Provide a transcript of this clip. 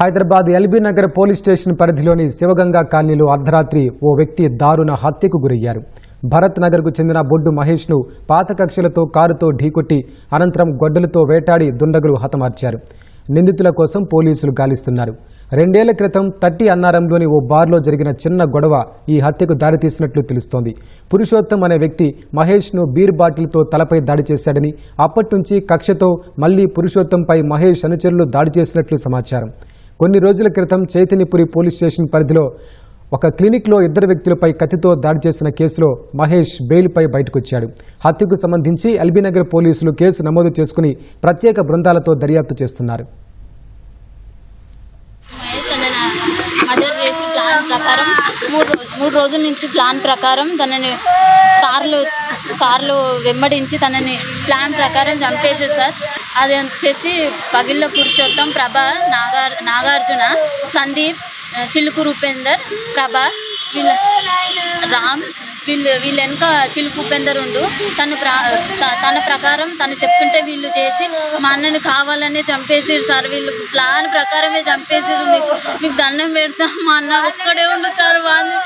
Hyderabad LB Nagar police station పరిధిలోని శివగంగా కాలనీలో అర్ధరాత్రి ఓ వ్యక్తి దారుణ హత్యకు గురయ్యారు. భరత్ నగర్కు చెందిన బొడ్డు మహేష్ను పాత కక్షలతో కారుతో ఢీకొట్టి అనంతరం గొడ్డలతో వేటాడి దుండగులు హతమార్చారు. నిందితుల కోసం పోలీసులు గాలిస్తున్నారు. రెండేళ్ళ క్రితం తట్టి అన్నారంలోని ఓ బార్లో జరిగిన చిన్న గొడవ ఈ హత్యకు దారితీసినట్లు తెలుస్తోంది. పురుషోత్తం అనే వ్యక్తి మహేష్ను బీర్ బాటిల్తో తలపై దాడి చేశాడని అప్పటి నుంచి కక్షతో మళ్ళీ పురుషోత్తంపై మహేష్ అనుచరులు దాడి చేసినట్లు సమాచారం. కొన్ని రోజుల క్రితం చైతన్యపురి పోలీస్ స్టేషన్ పరిధిలో ఒక క్లినిక్లో ఇద్దరు వ్యక్తులపై కత్తితో దాడి చేసిన కేసులో మహేష్ బెయిల్పై బయటకొచ్చాడు. హత్యకు సంబంధించి ఎల్బీనగర్ పోలీసులు కేసు నమోదు చేసుకుని ప్రత్యేక బృందాలతో దర్యాప్తు చేస్తున్నారు. మూడు మూడు రోజుల నుంచి ప్లాన్ ప్రకారం తనని కార్లు కార్లు వెంబడించి తనని ప్లాన్ ప్రకారం చంపేశారు సార్. అది వచ్చేసి పగిళ్ళ పురుషోత్తం ప్రభ నాగార్ నాగార్జున సందీప్ చిలుకు రూపేందర్ ప్రభ రామ్ వీళ్ళు వీళ్ళు వెనక చిలుపు ఉపేందర్ ఉండు. తను త- తన ప్రకారం తను చెప్తుంటే వీళ్ళు చేసి మా అన్నని కావాలనే చంపేసారు సార్ వీళ్ళు ప్లాన్ ప్రకారమే చంపేసారు మీకు. మీకు దండం పెడతాం మా అన్న ఒక్కడే ఉండు సార్ వాళ్ళు